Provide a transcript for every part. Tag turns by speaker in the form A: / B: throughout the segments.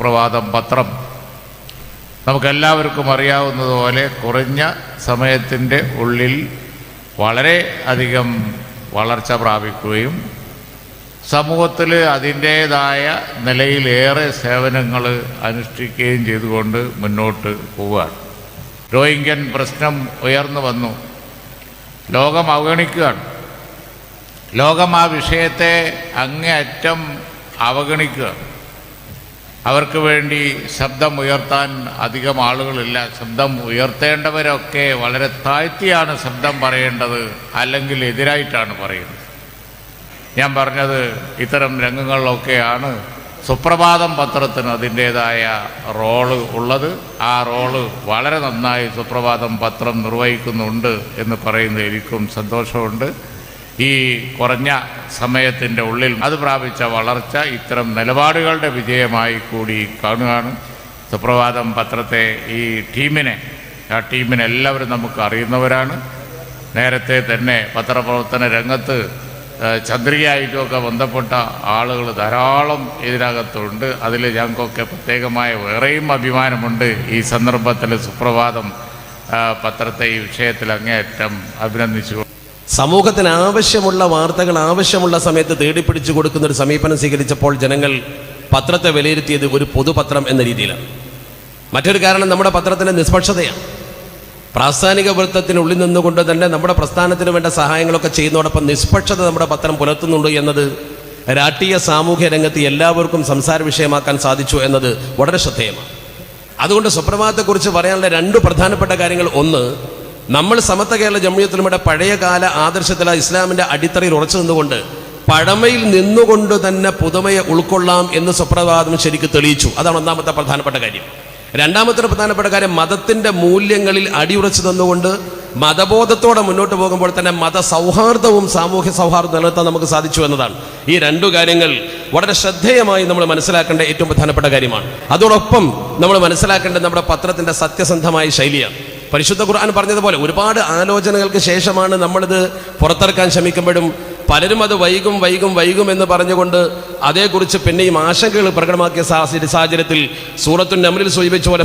A: സുപ്രഭാതം പത്രം. നമുക്കെല്ലാവർക്കും അറിയാവുന്നതുപോലെ കുറഞ്ഞ സമയത്തിന്റെ ഉള്ളിൽ വളരെ അധികം വളർച്ച പ്രാപിക്കുകയും സമൂഹത്തിൽ അതിന്റേതായ നിലയിലേറെ സേവനങ്ങൾ അനുഷ്ഠിക്കുകയും ചെയ്തുകൊണ്ട് മുന്നോട്ട് പോവുകയാണ്. റോഹിംഗ്യൻ പ്രശ്നം ഉയർന്നു വന്നു. ലോകം അവഗണിക്കുകയാണ്. ലോകം ആ വിഷയത്തെ അങ്ങേയറ്റം അവഗണിക്കുകയാണ്. അവർക്ക് വേണ്ടി ശബ്ദം ഉയർത്താൻ അധികം ആളുകളില്ല. ശബ്ദം ഉയർത്തേണ്ടവരൊക്കെ വളരെ താഴ്ത്തിയാണ് ശബ്ദം പറയേണ്ടത് അല്ലെങ്കിൽ എതിരായിട്ടാണ് പറയുന്നത്. ഞാൻ പറഞ്ഞത് ഇത്തരം രംഗങ്ങളിലൊക്കെയാണ് സുപ്രഭാതം പത്രത്തിന് അതിന്റേതായ റോൾ ഉള്ളത്. ആ റോൾ വളരെ നന്നായി സുപ്രഭാതം പത്രം നിർവഹിക്കുന്നുണ്ട് എന്ന് പറയുന്നത് എനിക്കും സന്തോഷമുണ്ട്. ഈ കുറഞ്ഞ സമയത്തിന്റെ ഉള്ളിൽ അത് പ്രാപിച്ച വളർച്ച ഇത്തരം നിലപാടുകളുടെ വിജയമായി കൂടി കാണുകയാണ്. സുപ്രഭാതം പത്രത്തെ ഈ ടീമിനെ ആ ടീമിനെ എല്ലാവരും നമുക്ക് അറിയുന്നവരാണ്. നേരത്തെ തന്നെ പത്രപ്രവർത്തന രംഗത്ത് ചന്ദ്രികയായിട്ടുമൊക്കെ ബന്ധപ്പെട്ട ആളുകൾ ധാരാളം ഇതിനകത്തുണ്ട്. അതിൽ ഞങ്ങൾക്കൊക്കെ പ്രത്യേകമായ വേറെയും അഭിമാനമുണ്ട്. ഈ സന്ദർഭത്തിൽ സുപ്രഭാതം പത്രത്തെ ഈ വിഷയത്തിൽ അങ്ങേയറ്റം അഭിനന്ദിച്ചു.
B: സമൂഹത്തിന് ആവശ്യമുള്ള വാർത്തകൾ ആവശ്യമുള്ള സമയത്ത് തേടിപ്പിടിച്ചു കൊടുക്കുന്ന ഒരു സമീപനം സ്വീകരിച്ചപ്പോൾ ജനങ്ങൾ പത്രത്തെ വിലയിരുത്തിയത് ഒരു പൊതുപത്രം എന്ന രീതിയിലാണ്. മറ്റൊരു കാരണം നമ്മുടെ പത്രത്തിന്റെ നിഷ്പക്ഷതയാണ്. പ്രാസ്ഥാനിക വൃത്തത്തിനുള്ളിൽ നിന്നുകൊണ്ട് തന്നെ നമ്മുടെ പ്രസ്ഥാനത്തിന് വേണ്ട സഹായങ്ങളൊക്കെ ചെയ്യുന്നതോടൊപ്പം നിഷ്പക്ഷത നമ്മുടെ പത്രം പുലർത്തുന്നുണ്ട് എന്നത് രാഷ്ട്രീയ സാമൂഹ്യ രംഗത്ത് എല്ലാവർക്കും സംസാര വിഷയമാക്കാൻ സാധിച്ചു എന്നത് വളരെ ശ്രദ്ധേയമാണ്. അതുകൊണ്ട് സുപ്രഭാതത്തെക്കുറിച്ച് പറയാനുള്ള രണ്ട് പ്രധാനപ്പെട്ട കാര്യങ്ങൾ. ഒന്ന് നമ്മൾ സമത്വ കേരള ജമ്മിയത്തിലുമയുടെ പഴയകാല ആദർശത്തില ഇസ്ലാമിന്റെ അടിത്തറയിൽ ഉറച്ചു നിന്നുകൊണ്ട് പഴമയിൽ നിന്നുകൊണ്ട് തന്നെ പുതുമയെ ഉൾക്കൊള്ളാം എന്ന് സുപ്രഭാതം ശരിക്ക് തെളിയിച്ചു. അതാണ് ഒന്നാമത്തെ പ്രധാനപ്പെട്ട കാര്യം. രണ്ടാമത്തെ പ്രധാനപ്പെട്ട കാര്യം മതത്തിന്റെ മൂല്യങ്ങളിൽ അടിയുറച്ചു നിന്നുകൊണ്ട് മതബോധത്തോടെ മുന്നോട്ട് പോകുമ്പോൾ തന്നെ മത സൗഹാർദ്ദവും സാമൂഹ്യ സൗഹാർദ്ദം നിലനിർത്താൻ നമുക്ക് സാധിച്ചു എന്നതാണ്. ഈ രണ്ടു കാര്യങ്ങൾ വളരെ ശ്രദ്ധേയമായി നമ്മൾ മനസ്സിലാക്കേണ്ട ഏറ്റവും പ്രധാനപ്പെട്ട കാര്യമാണ്. അതോടൊപ്പം നമ്മൾ മനസ്സിലാക്കേണ്ടത് നമ്മുടെ പത്രത്തിന്റെ സത്യസന്ധമായ ശൈലിയാണ്. പരിശുദ്ധ ഖുർആൻ പറഞ്ഞതുപോലെ ഒരുപാട് ആലോചനകൾക്ക് ശേഷമാണ് നമ്മളിത് പുറത്തിറക്കാൻ ശ്രമിക്കുമ്പോഴും പലരും അത് വൈകും വൈകും വൈകും എന്ന് പറഞ്ഞുകൊണ്ട് അതേക്കുറിച്ച് പിന്നെയും ആശങ്കകൾ പ്രകടമാക്കിയ സാഹചര്യ- സാഹചര്യത്തിൽ സൂറത്തു നമലിൽ സൂചിപ്പിച്ച പോലെ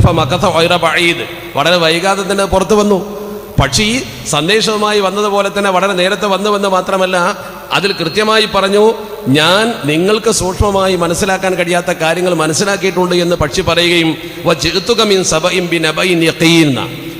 B: വളരെ വൈകാതെ തന്നെ പുറത്തു വന്നു. പക്ഷേ ഈ സന്ദേശവുമായി വന്നതുപോലെ തന്നെ വളരെ നേരത്തെ വന്നുവെന്ന് മാത്രമല്ല അതിൽ കൃത്യമായി പറഞ്ഞു ഞാൻ നിങ്ങൾക്ക് സൂക്ഷ്മമായി മനസ്സിലാക്കാൻ കഴിയാത്ത കാര്യങ്ങൾ മനസ്സിലാക്കിയിട്ടുണ്ട് എന്ന് പക്ഷി പറയുകയും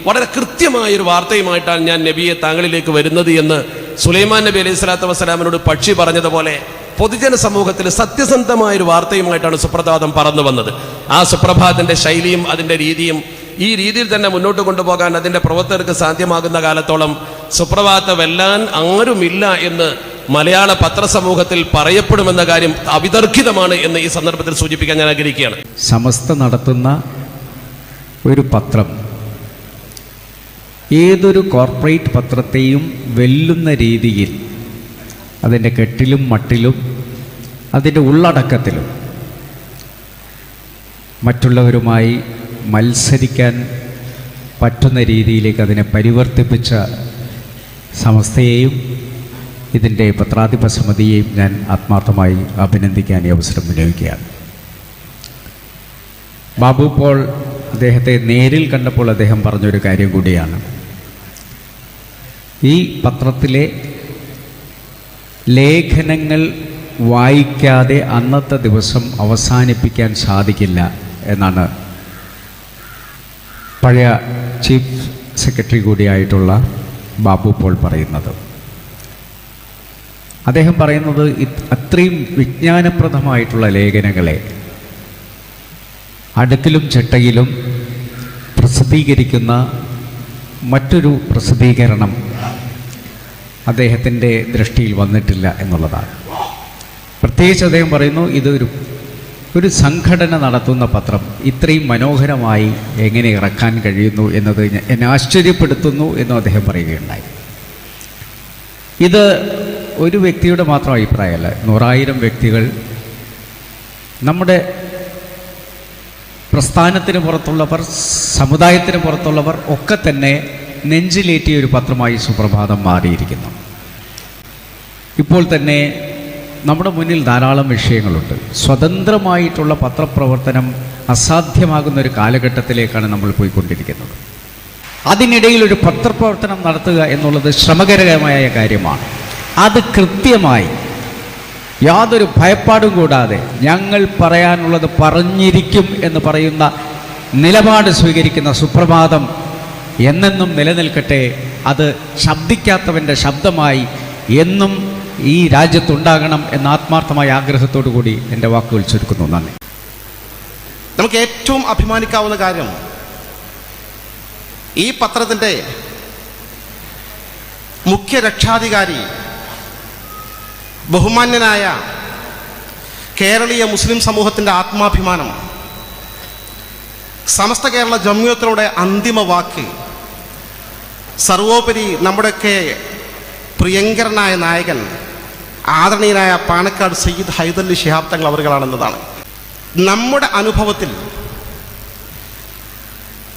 B: വളരെ കൃത്യമായ ഒരു വാർത്തയുമായിട്ടാണ് ഞാൻ നബിയെ താങ്കളിലേക്ക് വരുന്നത് എന്ന് സുലൈമാൻ നബി അലൈഹി സ്വലാത്തു വസ്സലാമിനോട് പക്ഷി പറഞ്ഞതുപോലെ പൊതുജന സമൂഹത്തിൽ സത്യസന്ധമായ ഒരു വാർത്തയുമായിട്ടാണ് സുപ്രഭാതം പറന്നു വന്നത്. ആ സുപ്രഭാതത്തിന്റെ ശൈലിയും അതിന്റെ രീതിയും ഈ രീതിയിൽ തന്നെ മുന്നോട്ട് കൊണ്ടുപോകാൻ അതിന്റെ പ്രവർത്തകർക്ക് സാധ്യമാകുന്ന കാലത്തോളം സുപ്രഭാത വെല്ലാൻ ആരുമില്ല എന്ന് മലയാള പത്രസമൂഹത്തിൽ പറയപ്പെടുമെന്ന കാര്യം അവിതർക്കിതമാണ് എന്ന് ഈ സന്ദർഭത്തിൽ സൂചിപ്പിക്കാൻ ഞാൻ ആഗ്രഹിക്കുകയാണ്.
C: സമസ്ത നടത്തുന്ന ഒരു പത്രം ഏതൊരു കോർപ്പറേറ്റ് പത്രത്തെയും വെല്ലുന്ന രീതിയിൽ അതിന്റെ കെട്ടിലും മട്ടിലും അതിന്റെ ഉള്ളടക്കത്തിലും മറ്റുള്ളവരുമായി മത്സരിക്കാൻ പറ്റുന്ന രീതിയിലേക്ക് അതിനെ പരിവർത്തിപ്പിച്ച സമസ്തയെയും ഇതിന്റെ പത്രാധിപ സമിതിയെയും ഞാൻ ആത്മാർത്ഥമായി അഭിനന്ദിക്കാൻ ഈ അവസരം വിനിയോഗിക്കുകയാണ്. ബാബു പോൾ അദ്ദേഹത്തെ നേരിൽ കണ്ടപ്പോൾ അദ്ദേഹം പറഞ്ഞൊരു കാര്യം കൂടിയാണ്. ഈ പത്രത്തിലെ ലേഖനങ്ങൾ വായിക്കാതെ അന്നത്തെ ദിവസം അവസാനിപ്പിക്കാൻ സാധിക്കില്ല എന്നാണ് പഴയ ചീഫ് സെക്രട്ടറി കൂടിയായിട്ടുള്ള ബാബു പോൾ പറയുന്നത്. അദ്ദേഹം പറയുന്നത് അത്രയും വിജ്ഞാനപ്രദമായിട്ടുള്ള ലേഖനങ്ങളെ അടുക്കിലും ചട്ടയിലും പ്രസിദ്ധീകരിക്കുന്ന മറ്റൊരു പ്രസിദ്ധീകരണം അദ്ദേഹത്തിന്റെ ദൃഷ്ടിയിൽ വന്നിട്ടില്ല എന്നുള്ളതാണ്. പ്രത്യേകിച്ച് അദ്ദേഹം പറയുന്നു ഇതൊരു ഒരു സംഘടന നടത്തുന്ന പത്രം ഇത്രയും മനോഹരമായി എങ്ങനെ ഇറക്കാൻ കഴിയുന്നു എന്നത് എന്നെ ആശ്ചര്യപ്പെടുത്തുന്നു എന്നും അദ്ദേഹം പറയുകയുണ്ടായി. ഇത് ഒരു വ്യക്തിയുടെ മാത്രം അഭിപ്രായമല്ല. നൂറായിരം വ്യക്തികൾ നമ്മുടെ പ്രസ്ഥാനത്തിന് പുറത്തുള്ളവർ സമുദായത്തിന് പുറത്തുള്ളവർ ഒക്കെ തന്നെ നെഞ്ചിലേറ്റിയ ഒരു പത്രമായി സുപ്രഭാതം മാറിയിരിക്കുന്നു. ഇപ്പോൾ തന്നെ നമ്മുടെ മുന്നിൽ ധാരാളം വിഷയങ്ങളുണ്ട്. സ്വതന്ത്രമായിട്ടുള്ള പത്രപ്രവർത്തനം അസാധ്യമാകുന്ന ഒരു കാലഘട്ടത്തിലേക്കാണ് നമ്മൾ പോയിക്കൊണ്ടിരിക്കുന്നത്. അതിനിടയിൽ ഒരു പത്രപ്രവർത്തനം നടത്തുക എന്നുള്ളത് ശ്രമകരമായ കാര്യമാണ്. അത് കൃത്യമായി യാതൊരു ഭയപ്പാടും കൂടാതെ ഞങ്ങൾ പറയാനുള്ളത് പറഞ്ഞിരിക്കും എന്ന് പറയുന്ന നിലപാട് സ്വീകരിക്കുന്ന സുപ്രഭാതം എന്നെന്നും നിലനിൽക്കട്ടെ. അത് ശബ്ദിക്കാത്തവന്റെ ശബ്ദമായി എന്നും ഈ രാജ്യത്തുണ്ടാകണം എന്ന ആത്മാർത്ഥമായ ആഗ്രഹത്തോടു കൂടി എന്റെ വാക്കുകൾ ചുരുക്കുന്നു നന്ദി.
D: നമുക്ക് ഏറ്റവും അഭിമാനിക്കാവുന്ന കാര്യം ഈ പത്രത്തിന്റെ മുഖ്യ രക്ഷാധികാരി ബഹുമാന്യനായ കേരളീയ മുസ്ലിം സമൂഹത്തിന്റെ ആത്മാഭിമാനം സമസ്ത കേരള ജമ്മിയത്തിലൂടെ അന്തിമ വാക്ക് സർവോപരി നമ്മുടെയൊക്കെ പ്രിയങ്കരനായ നായകൻ ആദരണീയനായ പാണക്കാട് സയ്യിദ് ഹൈദലി ശിഹാബ് തങ്ങൾ അവറുകളാണെന്നതാണ് നമ്മുടെ അനുഭവത്തിൽ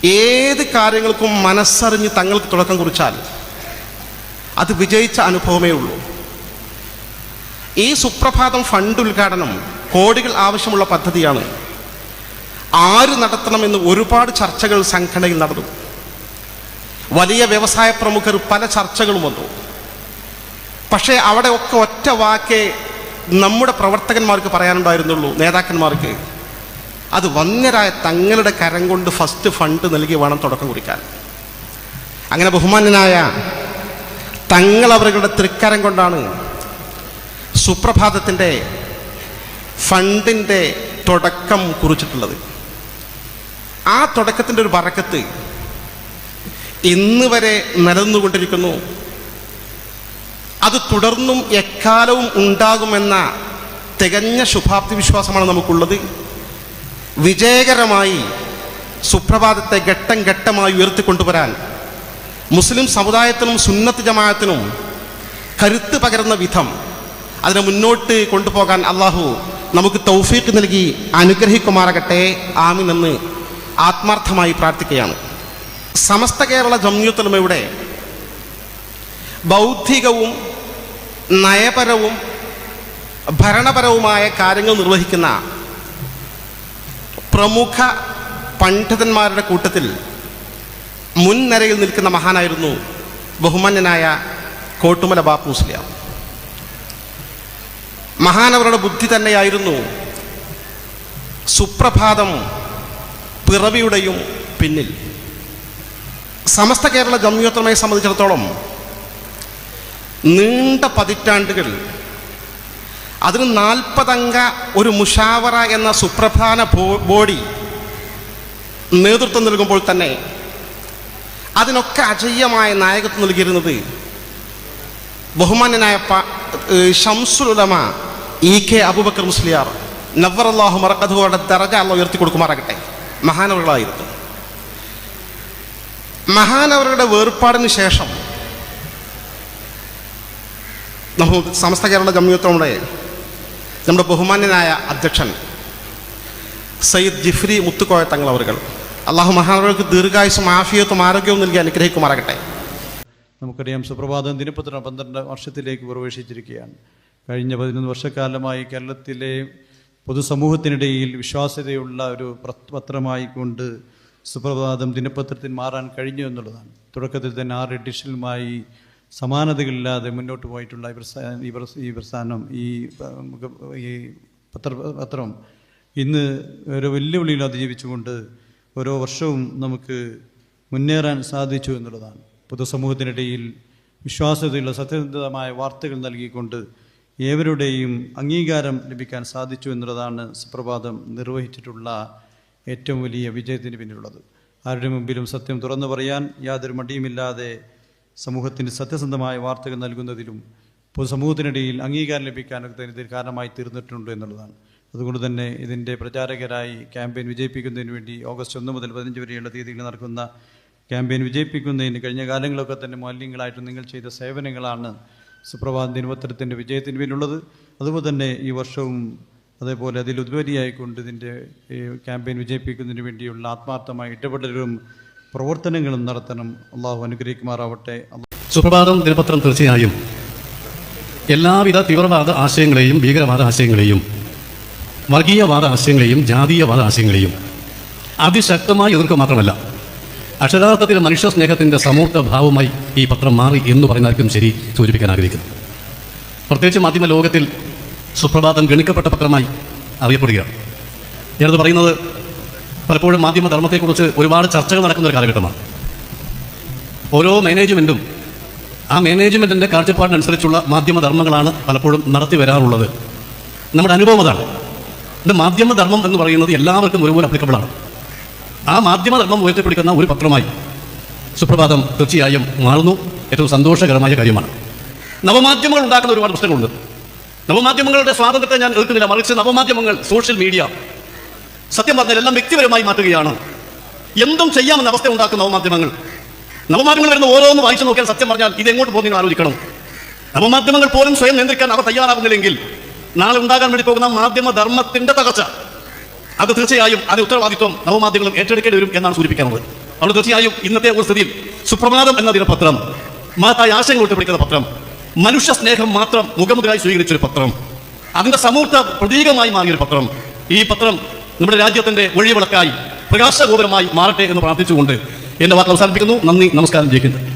D: ഏത് കാര്യങ്ങൾക്കും മനസ്സറിഞ്ഞ് തങ്ങൾക്ക് തുടക്കം കുറിച്ചാൽ അത് വിജയിച്ച അനുഭവമേ ഉള്ളൂ. ഈ സുപ്രഭാതം ഫണ്ട് ഉദ്ഘാടനം കോടികൾ ആവശ്യമുള്ള പദ്ധതിയാണ്. ആര് നടത്തണമെന്ന് ഒരുപാട് ചർച്ചകൾ സംഘടനയിൽ നടന്നു. വലിയ വ്യവസായ പ്രമുഖർ പല ചർച്ചകളും വന്നു. പക്ഷേ അവിടെ ഒക്കെ ഒറ്റ വാക്കേ നമ്മുടെ പ്രവർത്തകന്മാർക്ക് പറയാനുണ്ടായിരുന്നുള്ളൂ നേതാക്കന്മാർക്ക്. അത് വന്യരായ തങ്ങളുടെ കരം കൊണ്ട് ഫസ്റ്റ് ഫണ്ട് നൽകി വേണം തുടക്കം കുറിക്കാൻ. അങ്ങനെ ബഹുമാന്യനായ തങ്ങൾ അവരുടെ തൃക്കരം കൊണ്ടാണ് സുപ്രഭാതത്തിന്റെ ഫണ്ടിന്റെ തുടക്കം കുറിച്ചിട്ടുള്ളത്. ആ തുടക്കത്തിന്റെ ഒരു പറക്കത്ത് ഇന്ന് വരെ നിലനിന്നുകൊണ്ടിരിക്കുന്നു. അത് തുടർന്നും എക്കാലവും ഉണ്ടാകുമെന്ന തികഞ്ഞ ശുഭാപ്തി വിശ്വാസമാണ് നമുക്കുള്ളത്. വിജയകരമായി സുപ്രഭാതത്തെ ഘട്ടം ഘട്ടമായി ഉയർത്തിക്കൊണ്ടുവരാൻ മുസ്ലിം സമുദായത്തിനും സുന്നത്ത് ജമാഅത്തിനും കരുത്ത് പകരുന്ന വിധം അതിനെ മുന്നോട്ട് കൊണ്ടുപോകാൻ അള്ളാഹു നമുക്ക് തൗഫീഖ് നൽകി അനുഗ്രഹിക്കുമാറാകട്ടെ. ആമിനെന്ന് ആത്മാർത്ഥമായി പ്രാർത്ഥിക്കുകയാണ്. സമസ്ത കേരള ജംയുത്തലമയുടെ ബൗദ്ധികവും നയപരവും ഭരണപരവുമായ കാര്യങ്ങൾ നിർവഹിക്കുന്ന പ്രമുഖ പണ്ഡിതന്മാരുടെ കൂട്ടത്തിൽ മുൻനിരയിൽ നിൽക്കുന്ന മഹാനായിരുന്നു ബഹുമാന്യനായ കോട്ടുമല ബാപ്പു മുസ്ലിയാർ. മഹാനവരുടെ ബുദ്ധി തന്നെയായിരുന്നു സുപ്രഭാതം പിറവിയുടെയും പിന്നിൽ. സമസ്ത കേരള ജമ്മിയോത്തമയെ സംബന്ധിച്ചിടത്തോളം നീണ്ട പതിറ്റാണ്ടുകൾ അതിന് നാൽപ്പതംഗ ഒരു മുഷാവറ എന്ന സുപ്രധാന ബോഡി നേതൃത്വം നൽകുമ്പോൾ തന്നെ അതിനൊക്കെ അജയ്യമായ നായകത്വം നൽകിയിരുന്നത് ബഹുമാന്യനായ ഷംസുലുലമ ഇ കെ അബുബക്കർ മുസ്ലിയാർ. നവർ അള്ളാഹു മറക്കഥുവയുടെ ദറജ അള്ള ഉയർത്തി കൊടുക്കുമാറാകട്ടെ മഹാനവറുകളായിരുന്നു. മഹാനവരുടെ വേർപാടിന് ശേഷം നമുക്ക് സമസ്ത കേരള ജമ്യൂത്തോടെ നമ്മുടെ ബഹുമാന്യനായ അധ്യക്ഷൻ സയ്യിദ് ജിഫ്രി മുത്തുക്കോയ തങ്ങൾ അവർ അള്ളാഹു മഹാനവർക്ക് ദീർഘായുസും ആഫിയത്തും ആരോഗ്യവും നൽകി അനുഗ്രഹിക്കുമാറാകട്ടെ.
E: നമുക്കറിയാം സുപ്രഭാതം ദിനപത്ര പന്ത്രണ്ട് വർഷത്തിലേക്ക് പ്രവേശിച്ചിരിക്കുകയാണ്. കഴിഞ്ഞ പതിനൊന്ന് വർഷക്കാലമായി കേരളത്തിലെ പൊതുസമൂഹത്തിനിടയിൽ വിശ്വാസ്യതയുള്ള ഒരു പത്രമായിക്കൊണ്ട് പത്രമായി കൊണ്ട് സുപ്രഭാതം ദിനപത്രത്തിന് മാറാൻ കഴിഞ്ഞു എന്നുള്ളതാണ്. തുടക്കത്തിൽ തന്നെ ആറ് എഡിഷനുമായി സമാനതകളില്ലാതെ മുന്നോട്ട് പോയിട്ടുള്ള ഈ ഈ പ്രസ്- ഈ പ്രസ്ഥാനം ഈ ഈ പത്ര പത്രം ഇന്ന് ഓരോ വെല്ലുവിളിയിൽ അതിജീവിച്ചുകൊണ്ട് ഓരോ വർഷവും നമുക്ക് മുന്നേറാൻ സാധിച്ചു എന്നുള്ളതാണ്. പൊതുസമൂഹത്തിനിടയിൽ വിശ്വാസ്യതയുള്ള സത്യസന്ധമായ വാർത്തകൾ നൽകിക്കൊണ്ട് ഏവരുടെയും അംഗീകാരം ലഭിക്കാൻ സാധിച്ചു എന്നുള്ളതാണ് സുപ്രഭാതം നിർവഹിച്ചിട്ടുള്ള ഏറ്റവും വലിയ വിജയത്തിന് പിന്നിലുള്ളത്. ആരുടെ മുമ്പിലും സത്യം തുറന്നു പറയാൻ യാതൊരു മടിയുമില്ലാതെ സമൂഹത്തിന് സത്യസന്ധമായ വാർത്തകൾ നൽകുന്നതിലും പൊതുസമൂഹത്തിനിടയിൽ അംഗീകാരം ലഭിക്കാനൊക്കെ ഇതിന് കാരണമായി തീർന്നിട്ടുണ്ട് എന്നുള്ളതാണ്. അതുകൊണ്ട് തന്നെ ഇതിന്റെ പ്രചാരകരായി ക്യാമ്പയിൻ വിജയിപ്പിക്കുന്നതിന് വേണ്ടി ഓഗസ്റ്റ് ഒന്ന് മുതൽ പതിനഞ്ച് വരെയുള്ള തീയതികൾ നടക്കുന്ന ക്യാമ്പയിൻ വിജയിപ്പിക്കുന്നതിന് കഴിഞ്ഞ കാലങ്ങളൊക്കെ തന്നെ മാലിന്യങ്ങളായിട്ട് നിങ്ങൾ ചെയ്ത സേവനങ്ങളാണ് സുപ്രഭാത ദിനപത്രത്തിന്റെ വിജയത്തിന് പിന്നിലുള്ളത്. അതുപോലെ തന്നെ ഈ വർഷവും അതേപോലെ അതിലുപരിയായിക്കൊണ്ട് ഇതിന്റെ ക്യാമ്പയിൻ വിജയിപ്പിക്കുന്നതിന് വേണ്ടിയുള്ള ആത്മാർത്ഥമായ ഇടപെടലും പ്രവർത്തനങ്ങളും നടത്തണം. അള്ളാഹു അനുഗ്രഹിക്കുമാറാവട്ടെ.
F: സുപ്രഭാതം ദിനപത്രം തീർച്ചയായും എല്ലാവിധ തീവ്രവാദ ആശയങ്ങളെയും ഭീകരവാദ ആശയങ്ങളെയും വർഗീയവാദ ആശയങ്ങളെയും ജാതീയവാദ ആശയങ്ങളെയും അതിശക്തമായി എതിർക്കുക മാത്രമല്ല അക്ഷരാർത്ഥത്തിൽ മനുഷ്യ സ്നേഹത്തിന്റെ സമൂഹ ഭാവമായി ഈ പത്രം മാറി എന്ന് പറഞ്ഞാൽക്കും ശരി സൂചിപ്പിക്കാൻ ആഗ്രഹിക്കുന്നു പ്രത്യേകിച്ച് മാധ്യമ ലോകത്തിൽ സുപ്രഭാതം ഗണിക്കപ്പെട്ട പത്രമായി അറിയപ്പെടുകയാണ്. ഞാനത് പറയുന്നത് പലപ്പോഴും മാധ്യമ ധർമ്മത്തെക്കുറിച്ച് ഒരുപാട് ചർച്ചകൾ നടക്കുന്ന ഒരു കാലഘട്ടമാണ്. ഓരോ മാനേജ്മെന്റും ആ മാനേജ്മെന്റിന്റെ കാഴ്ചപ്പാടിനനുസരിച്ചുള്ള മാധ്യമധർമ്മങ്ങളാണ് പലപ്പോഴും നടത്തി വരാറുള്ളത്. നമ്മുടെ അനുഭവം അതാണ്. ഇത് മാധ്യമധർമ്മം എന്ന് പറയുന്നത് എല്ലാവർക്കും ഒരുപോലെ അപ്ലിക്കബിളാണ് ആ മാധ്യമധർമ്മം ഉയർത്തിപ്പിടിക്കുന്ന ഒരു പത്രമായി സുപ്രഭാതം തീർച്ചയായും മാറുന്നു. ഏറ്റവും സന്തോഷകരമായ കാര്യമാണ്. നവമാധ്യമങ്ങൾ ഉണ്ടാക്കുന്ന ഒരുപാട് പ്രശ്നങ്ങളുണ്ട്. നവമാധ്യമങ്ങളുടെ സ്വാതന്ത്ര്യത്തെ ഞാൻ എതിർക്കുന്നില്ല മറിച്ച് നവമാധ്യമങ്ങൾ സോഷ്യൽ മീഡിയ സത്യം പറഞ്ഞാൽ എല്ലാം വ്യക്തിപരമായി മാറ്റുകയാണ്. എന്തും ചെയ്യാമെന്ന അവസ്ഥ ഉണ്ടാക്കുന്ന നവമാധ്യമങ്ങൾ. നവമാധ്യമങ്ങൾ വരുന്ന ഓരോന്ന് വായിച്ചു നോക്കിയാൽ സത്യം പറഞ്ഞാൽ ഇത് എങ്ങോട്ട് പോകുന്ന ആലോചിക്കണം. നവമാധ്യമങ്ങൾ പോലും സ്വയം നിയന്ത്രിക്കാൻ അവർ തയ്യാറാകുന്നില്ലെങ്കിൽ നാളെ ഉണ്ടാകാൻ വേണ്ടി പോകുന്ന മാധ്യമധർമ്മത്തിന്റെ തകർച്ച. അത് തീർച്ചയായും അതിന് ഉത്തരവാദിത്വം നവമാധ്യമങ്ങളും ഏറ്റെടുക്കേണ്ടി വരും എന്നാണ് സൂചിപ്പിക്കുന്നത്. അതുകൊണ്ട് തീർച്ചയായും ഇന്നത്തെ ഒരു സ്ഥിതിയിൽ സുപ്രഭാതം എന്ന ദിനപത്രം മഹത്തായ ആശയങ്ങൾ ഉൾപ്പെടുന്ന പത്രം മനുഷ്യ സ്നേഹം മാത്രം മുഖമുഖമായി സ്വീകരിച്ചൊരു പത്രം. അതിന്റെ സമൂഹ പ്രതീകമായി മാറിയൊരു പത്രം. ഈ പത്രം നമ്മുടെ രാജ്യത്തിന്റെ ഒഴിവിളക്കായി പ്രകാശഗോപുരമായി മാറട്ടെ എന്ന് പ്രാർത്ഥിച്ചുകൊണ്ട് എന്റെ വാക്ക് അവസാനിപ്പിക്കുന്നു. നന്ദി നമസ്കാരം ജയിക്കുന്നു